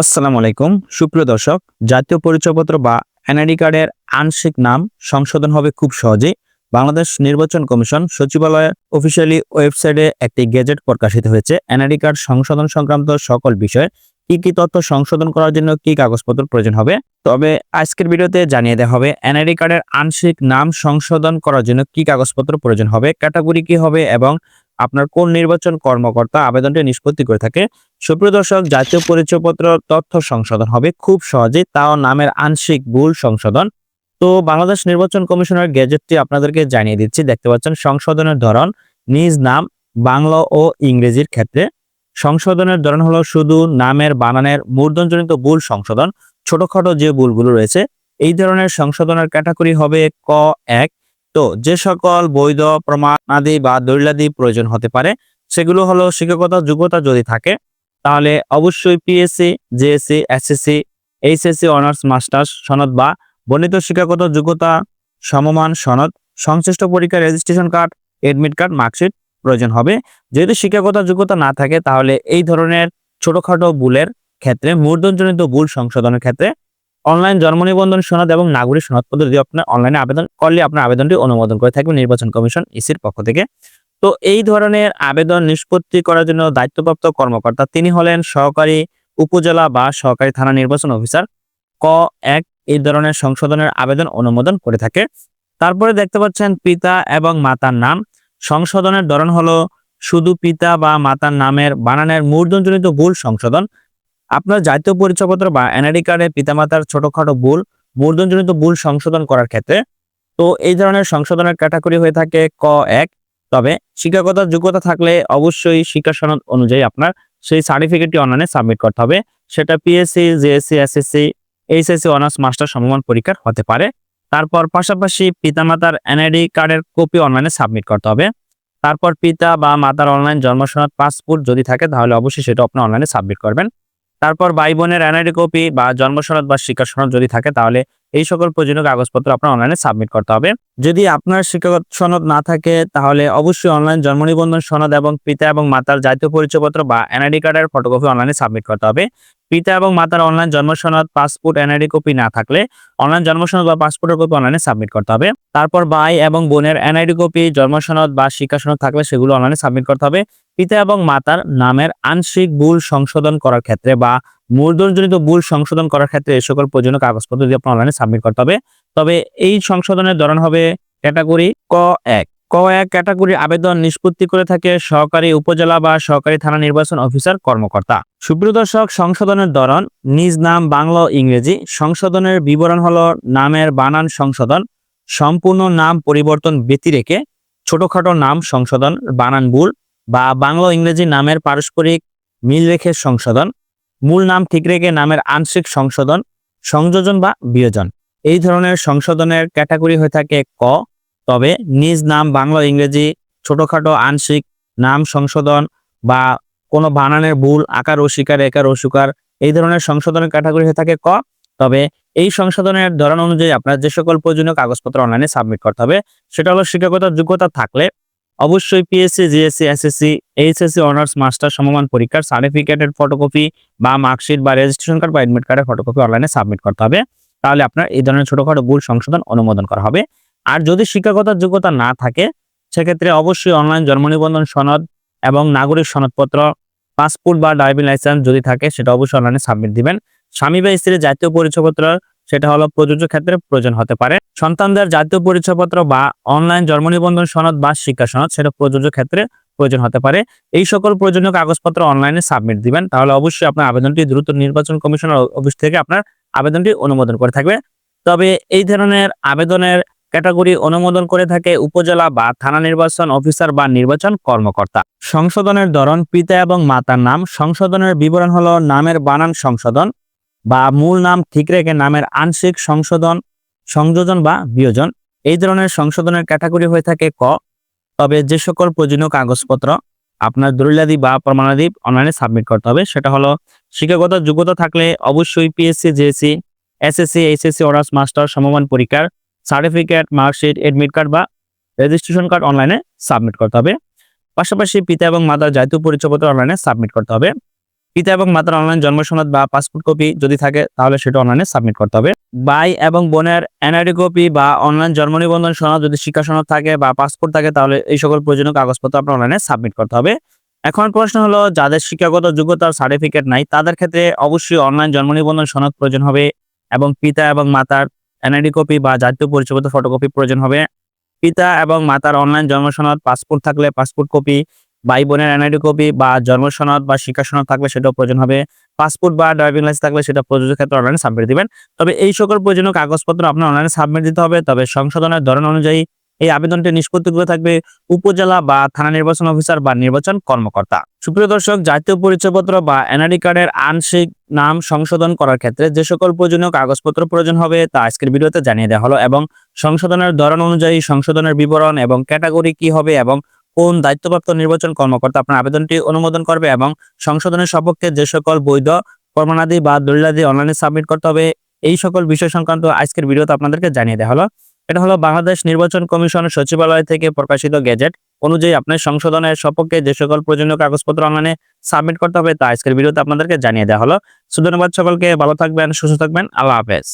আসসালামু আলাইকুম। সুপ্রিয় দর্শক, জাতীয় পরিচয়পত্র বা এনআইডি কার্ডের আংশিক নাম সংশোধন হবে খুব সহজেই। বাংলাদেশ নির্বাচন কমিশন সচিবালয়ের অফিসিয়ালি ওয়েবসাইটে একটি গেজেট প্রকাশিত হয়েছে। এনআইডি কার্ড সংশোধন সংক্রান্ত সকল বিষয়ে কি কি তথ্য সংশোধন করার জন্য কি কাগজপত্র প্রয়োজন হবে? তবে আজকের ভিডিওতে জানিয়ে দেওয়া হবে, এনআইডি কার্ডের আংশিক নাম সংশোধন করার জন্য কি কাগজপত্র প্রয়োজন হবে, ক্যাটাগরি কি হবে এবং আপনার কোন নির্বাচন কর্মকর্তা আবেদনটি নিষ্পত্তি করে থাকে? সুপ্রিয় দর্শক, জাতীয় পরিচয়পত্র তথ্য সংশোধন হবে খুব সহজে তাও নামের আংশিক ভুল সংশোধন। তো বাংলাদেশ নির্বাচন কমিশনের গেজেটটি আপনাদেরকে জানিয়ে দিচ্ছি, দেখতে পাচ্ছেন সংশোধনের ধরন, নিজ নাম, বাংলা ও ইংরেজির ক্ষেত্রে। সংশোধনের ধরন হলো শুধু নামের, বানানের মূর্ধনজনিত ভুল সংশোধন, ছোটখাটো যে ভুলগুলো রয়েছে, এই ধরনের সংশোধনের ক্যাটাগরি হবে ক এক তো যে সকল বৈধ, প্রমাণাদি বা দলিলাদি প্রয়োজন হতে পারে, সেগুলো হলো শিক্ষকতা যোগ্যতা যদি থাকে, তাহলে অবশ্যই PSC JSC SSC HSC honours masters সনদ বা বর্ণিত শিক্ষাগত যোগ্যতা সমমান সনদ, সংশ্লিষ্ট পরীক্ষার registration card admit card marksheet প্রয়োজন হবে। যদি শিক্ষাগত যোগ্যতা না থাকে, তাহলে এই ধরনের ছোটখাটো ভুলের ক্ষেত্রে মূর্ধনজনিত ভুল সংশোধনের ক্ষেত্রে অনলাইন জন্ম নিবন্ধন সনদ এবং নাগরিক সনদ পদ্ধতি আপনার অনলাইনে আবেদন করলে আপনার আবেদনটি অনুমোদন করে থাকবে নির্বাচন কমিশন ইসির পক্ষ থেকে। তো এই ধরনের আবেদন নিষ্পত্তি করার জন্য দায়িত্বপ্রাপ্ত কর্মকর্তা তিনি হলেন সহকারী উপজেলা বা সহকারী থানা নির্বাচন অফিসার ক এক এই ধরনের সংশোধনের আবেদন অনুমোদন করে থাকে। তারপরে দেখতে পাচ্ছেন পিতা এবং মাতার নাম। সংশোধনের ধরন হলো শুধু পিতা বা মাতার নামের বানানের মূর্ধনজনিত ভুল সংশোধন আপনার জাতীয় পরিচয়পত্র বা এনআইডি কার্ডে পিতামাতার ছোটখাটো ভুল মূর্ধনজনিত ভুল সংশোধন করার ক্ষেত্রে। তো এই ধরনের সংশোধনের ক্যাটাগরি হয়ে থাকে ক এক। তবে শিক্ষাগত যোগ্যতা থাকলে অবশ্যই শিক্ষা সনদ অনুযায়ী আপনার সেই সার্টিফিকেটটি অনলাইনে সাবমিট করতে হবে। সেটা PSC JSC SSC HSC honours master সমমান পরীক্ষার হতে পারে। তারপর পাশাপাশি পিতামাতার এনআইডি কার্ডের কপি অনলাইনে সাবমিট করতে হবে। তারপর পিতা বা মাতার অনলাইন জন্মসনদ পাসপোর্ট যদি থাকে তাহলে অবশ্যই সেটা আপনি অনলাইনে সাবমিট করবেন। তারপর ভাই বোনের এনআইডি কপি বা জন্মসনদ বা শিক্ষা সনদ যদি থাকে তাহলে এই সকল প্রয়োজনীয় কাগজপত্র আপনার অনলাইনে সাবমিট করতে হবে। যদি আপনার শিক্ষাগত সনদ না থাকে, তাহলে অবশ্যই অনলাইন জন্ম নিবন্ধন সনদ এবং পিতা এবং মাতার জাতীয় পরিচয়পত্র বা এনআইডি কার্ডের ফটোকপি অনলাইনে সাবমিট করতে হবে। পিতা এবং মাতার অনলাইন জন্ম সনদ পাসপোর্ট এনআইডি কপি না থাকলে অনলাইন জন্ম সনদ বা পাসপোর্টের কপি অনলাইনে সাবমিট করতে হবে। তারপর ভাই এবং বোনের এনআইডি কপি জন্ম সনদ বা শিক্ষা সনদ থাকলে সেগুলো অনলাইনে সাবমিট করতে হবে। পিতা এবং মাতার নামের আংশিক ভুল সংশোধন করার ক্ষেত্রে বা মূলধনজনিত ভুল সংশোধন করার ক্ষেত্রে এই সকল প্রয়োজনীয় কাগজপত্র যদি আপনার অনলাইনে সাবমিট করতে হবে, তবে এই সংশোধনের ধরন হবে ক্যাটাগরি ক এক। ক এক ক্যাটাগরি আবেদন নিষ্পত্তি করে থাকে সহকারী উপজেলা বা সহকারী থানা নির্বাচন অফিসার কর্মকর্তা। সুপ্রিয় দর্শক, সংশোধনের ধরন, নিজ নাম, বাংলা ইংরেজি। সংশোধনের বিবরণ হলো নামের বানান সংশোধন, সম্পূর্ণ নাম পরিবর্তন ব্যতি রেখে ছোটখাটো নাম সংশোধন, বানান ভুল বা বাংলা ইংরেজি নামের পারস্পরিক মিল রেখে সংশোধন। মূল নাম ঠিক রেখে নামের আংশিক সংশোধন, সংযোজন বা বিয়োজন। এই ধরনের সংশোধনের ক্যাটাগরি হয়ে থাকে ক, তবে নিজ নাম বাংলা ইংরেজি, ছোটখাটো আংশিক নাম সংশোধন বা কোনো বানানের ভুল, আকার অস্বীকার, একার অস্বীকার, এই ধরনের সংশোধনের ক্যাটাগরি হয়ে থাকে ক। তবে এই সংশোধনের ধরন অনুযায়ী আপনার যে সকল প্রয়োজনীয় কাগজপত্র অনলাইনে সাবমিট করতে হবে, সেটা হলো শিক্ষাগত যোগ্যতা থাকলে অবশ্যই PSC GSC SSC HSC honours master সমমান পরীক্ষার সার্টিফিকেটের ফটোকপি বা মার্কশিট বা রেজিস্ট্রেশন কার্ড বা এডমিট কার্ডের ফটোকপি অনলাইনে সাবমিট করতে হবে। তাহলে আপনার এই ধরনের ছোটখাটো ভুল সংশোধন অনুমোদন করা হবে। আর যদি শিক্ষাগত যোগ্যতা না থাকে, সেক্ষেত্রে অবশ্যই অনলাইন জন্ম নিবন্ধন সনদ এবং নাগরিক সনদপত্র পাসপোর্ট বা ড্রাইভিং লাইসেন্স যদি থাকে, সেটা অবশ্যই অনলাইনে সাবমিট দিবেন। স্বামী বা স্ত্রীর জাতীয় পরিচয়পত্র সেটা হলো প্রযোজ্য ক্ষেত্রে প্রয়োজন হতে পারে। সন্তানদের জাতীয় পরিচয়পত্র বা অনলাইন জন্ম নিবন্ধন সনদ বা শিক্ষা সনদ, সেটা প্রযোজ্য ক্ষেত্রে প্রয়োজন হতে পারে। এই সকল প্রয়োজনীয় কাগজপত্র অনলাইনে সাবমিট দিবেন। তাহলে অবশ্যই আপনার আবেদনটি দ্রুত নির্বাচন কমিশনের অফিস থেকে আপনার আবেদনটি অনুমোদন করে থাকবে। তবে এই ধরনের আবেদনের ক্যাটাগরি অনুমোদন করে থাকে উপজেলা বা থানা নির্বাচন অফিসার বা নির্বাচন কর্মকর্তা। সংশোধনের ধরন, পিতা এবং মাতার নাম। সংশোধনের বিবরণ হলো নামের বানান সংশোধন। বা মূল নাম ঠিক রেখে নামের আংশিক সংশোধন, সংযোজন বা বিয়োজন, এই ধরনের সংশোধনের ক্যাটাগরি হয়ে থাকে ক। তবে যে সকল প্রয়োজনীয় কাগজপত্র আপনার দলিলাদি বা প্রমাণাদি অনলাইনে সাবমিট করতে হবে, সেটা হলো শিক্ষাগত যোগ্যতা থাকলে অবশ্যই PSC JSC SSC HSC honours master সমমান পরীক্ষার সার্টিফিকেট মার্কশিট এডমিট কার্ড বা রেজিস্ট্রেশন কার্ড অনলাইনে সাবমিট করতে হবে। পাশাপাশি পিতা এবং মাতার জাতীয় পরিচয়পত্র অনলাইনে সাবমিট করতে হবে। পিতা এবং মাতার অনলাইন জন্ম সনদ বা পাসপোর্ট কপি যদি থাকে, তাহলে সেটা অনলাইনে সাবমিট করতে হবে। ভাই এবং বোনের এনআইডি কপি বা অনলাইন জন্ম নিবন্ধন সনদ যদি শিক্ষা সনদ থাকে বা পাসপোর্ট থাকে, তাহলে এই সকল প্রয়োজনীয় কাগজপত্র আপনার অনলাইনে সাবমিট করতে হবে। এখন প্রশ্ন হলো, যাদের শিক্ষাগত যোগ্যতার সার্টিফিকেট নাই, তাদের ক্ষেত্রে অবশ্যই অনলাইন জন্ম নিবন্ধন সনদ প্রয়োজন হবে এবং পিতা এবং মাতার এনআইডি কপি বা জাতীয় পরিচয়পত্র ফটোকপি প্রয়োজন হবে। পিতা এবং মাতার অনলাইন জন্ম সনদ পাসপোর্ট থাকলে পাসপোর্ট কপি ভাই বোনের এনআইডি কপি বা জন্ম সনদ বা শিক্ষা সনদ থাকলে সেটাও প্রয়োজন হবে। পাসপোর্ট বা ড্রাইভিং লাইসেন্স থাকলে সেটা প্রযোজ্য ক্ষেত্রে অনলাইনে সাবমিট দিবেন। তবে এই সকল প্রয়োজনীয় কাগজপত্র আপনার অনলাইনে সাবমিট দিতে হবে। তবে সংশোধনের ধরন অনুযায়ী এই আবেদনটি নিষ্পত্তি করে থাকবে উপজেলা বা থানা নির্বাচন অফিসার বা নির্বাচন কর্মকর্তা। সুপ্রিয় দর্শক, জাতীয় পরিচয়পত্র বা এনআইডি কার্ডের আংশিক নাম সংশোধন করার ক্ষেত্রে যে সকল প্রয়োজনীয় কাগজপত্র প্রয়োজন হবে তা আজকের ভিডিওতে জানিয়ে দেওয়া হলো এবং সংশোধনের ধরন অনুযায়ী সংশোধনের বিবরণ এবং ক্যাটাগরি কি হবে এবং কোন দায়িত্বপ্রাপ্ত নির্বাচন কর্মকর্তা আপনার আবেদনটি অনুমোদন করবে এবং সংশোধনের সপক্ষে যে সকল বৈধ প্রমাণাদি বা দলিলাদি অনলাইনে সাবমিট করতে হবে, এই সকল বিষয় সংক্রান্ত আজকের ভিডিওতে আপনাদেরকে জানিয়ে দেওয়া হলো। এটা হলো বাংলাদেশ নির্বাচন কমিশন সচিবালয় থেকে প্রকাশিত গেজেট অনুযায়ী আপনার সংশোধনের সপক্ষে যে সকল প্রয়োজনীয় কাগজপত্র অনলাইনে সাবমিট করতে হবে তা আজকের ভিডিওতে আপনাদেরকে জানিয়ে দেওয়া হলো। সো ধন্যবাদ সকলকে, ভালো থাকবেন, সুস্থ থাকবেন, আল্লাহ হাফেজ।